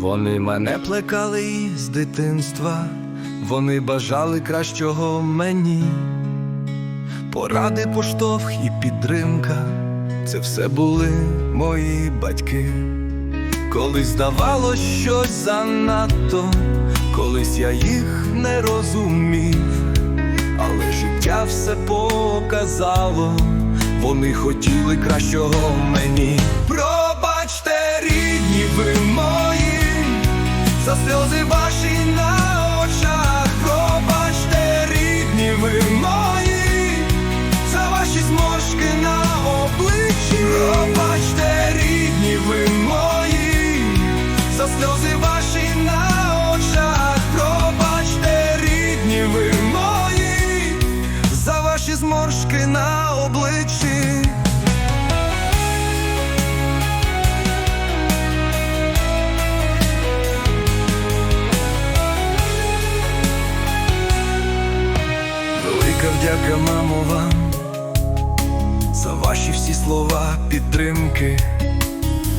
Вони мене плекали з дитинства, вони бажали кращого мені. Поради, поштовх і підтримка це все були мої батьки. Колись здавалось щось занадто, колись я їх не розумів, але життя все показало, вони хотіли кращого мені. Сльози ваші на Вдяка, мамо, вам за ваші всі слова підтримки.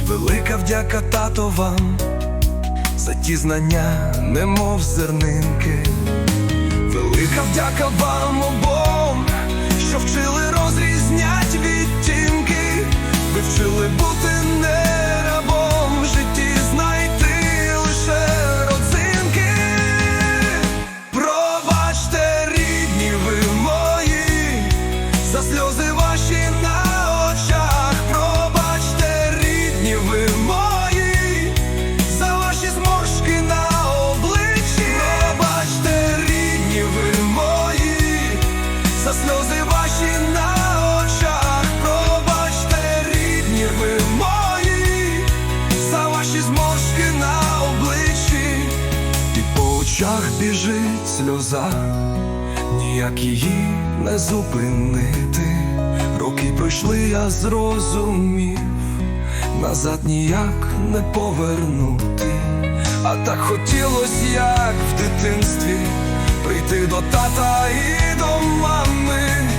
Велика вдяка, тато, вам за ті знання, немов зернинки. Велика вдяка вам обом, що вчили за сльози ваші на очах. Пробачте, рідні ви мої, за ваші зморшки на обличчі. Пробачте, рідні ви мої, за сльози ваші на очах. Пробачте, рідні ви мої, за ваші зморшки на обличчі. І по очах біжить сльоза, ніяк її не зупинити. Роки пройшли, я зрозумів, назад ніяк не повернути. А так хотілось, як в дитинстві, прийти до тата і до мами,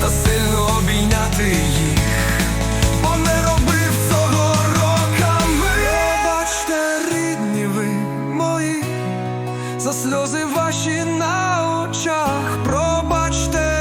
та сильно обійняти їх, сльози ваші на очах, пробачте.